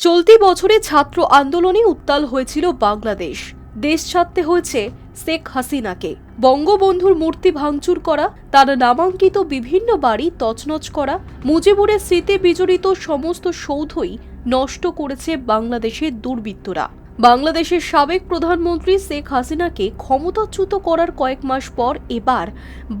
চলতি বছরে ছাত্র আন্দোলনে উত্তাল হয়েছিল বাংলাদেশ। দেশ ছাড়তে হয়েছে শেখ হাসিনাকে। বঙ্গবন্ধুর মূর্তি ভাঙচুর করা, তার নামাঙ্কিত বিভিন্ন বাড়ি তছনছ করা, মুজিবুরের স্মৃতি বিজড়িত সমস্ত সৌধই নষ্ট করেছে বাংলাদেশের দুর্বৃত্তরা। বাংলাদেশের সাবেক প্রধানমন্ত্রী শেখ হাসিনাকে ক্ষমতাচ্যুত করার কয়েক মাস পর এবার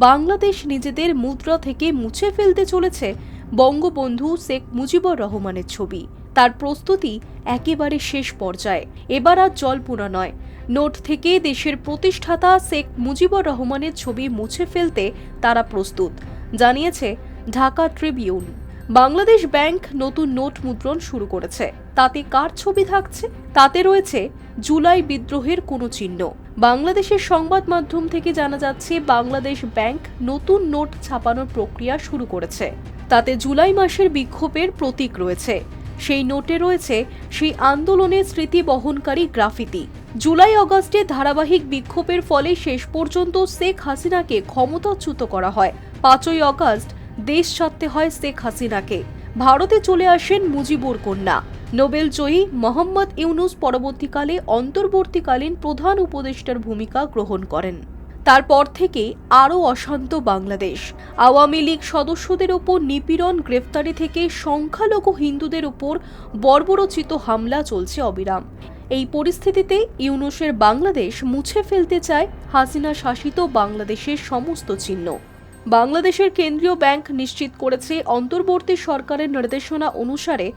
বাংলাদেশ নিজেদের মুদ্রা থেকে মুছে ফেলতে চলেছে বঙ্গবন্ধু শেখ মুজিবুর রহমানের ছবি। তার প্রস্তুতি একেবারে শেষ পর্যায়ে। এবার আর জল্পনা নয়। নোট থেকে দেশের প্রতিষ্ঠাতা শেখ মুজিবুর রহমানের ছবি মুছে ফেলতে তারা প্রস্তুত। জানিয়েছে ঢাকা ট্রিবিউন। বাংলাদেশ ব্যাংক নতুন নোট মুদ্রণ শুরু করেছে। তাতে কার ছবি থাকছে? তাতে রয়েছে জুলাই বিদ্রোহের কোনো চিহ্ন। বাংলাদেশের সংবাদ মাধ্যম থেকে জানা যাচ্ছে, বাংলাদেশ ব্যাংক নতুন নোট ছাপানোর প্রক্রিয়া শুরু করেছে। তাতে জুলাই মাসের বিক্ষোভের প্রতীক রয়েছে। সেই নোটে রয়েছে সেই আন্দোলনের স্মৃতি বহনকারী গ্রাফিতি। জুলাই অগস্টে ধারাবাহিক বিক্ষোভের ফলে শেষ পর্যন্ত শেখ হাসিনাকে ক্ষমতাচ্যুত করা হয়। পাঁচই অগস্ট, দেশ ছাড়তে হয় শেখ হাসিনাকে। ভারতে চলে আসেন মুজিবুর কন্যা। নোবেল জয়ী মোহাম্মদ ইউনুস পরবর্তীকালে অন্তর্বর্তীকালীন প্রধান উপদেষ্টার ভূমিকা গ্রহণ করেন। তারপর থেকে আরও অশান্ত বাংলাদেশ। আওয়ামী লীগ সদস্যদের ওপর নিপীড়ন, গ্রেফতারি থেকে সংখ্যালঘু হিন্দুদের ওপর বর্বরচিত হামলা চলছে অবিরাম। এই পরিস্থিতিতে ইউনুসের বাংলাদেশ মুছে ফেলতে চায় হাসিনা শাসিত বাংলাদেশের সমস্ত চিহ্ন। বাংলাদেশের কেন্দ্রীয় ব্যাংক নিশ্চিত করেছে অন্তর্বর্তী সরকারের নির্দেশনা অনুসারে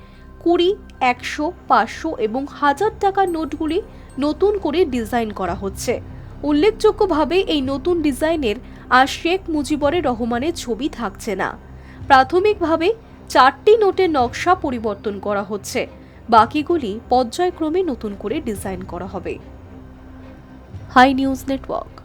কুড়ি, একশো, পাঁচশো এবং হাজার টাকার নোটগুলি নতুন করে ডিজাইন করা হচ্ছে। উল্লেখযোগ্যভাবে এই নতুন ডিজাইনের আর শেখ মুজিবরের রহমানের ছবি থাকছে না। প্রাথমিকভাবে চারটি নোটের নকশা পরিবর্তন করা হচ্ছে। বাকিগুলি পর্যায়ক্রমে নতুন করে ডিজাইন করা হবে। Hi News Network.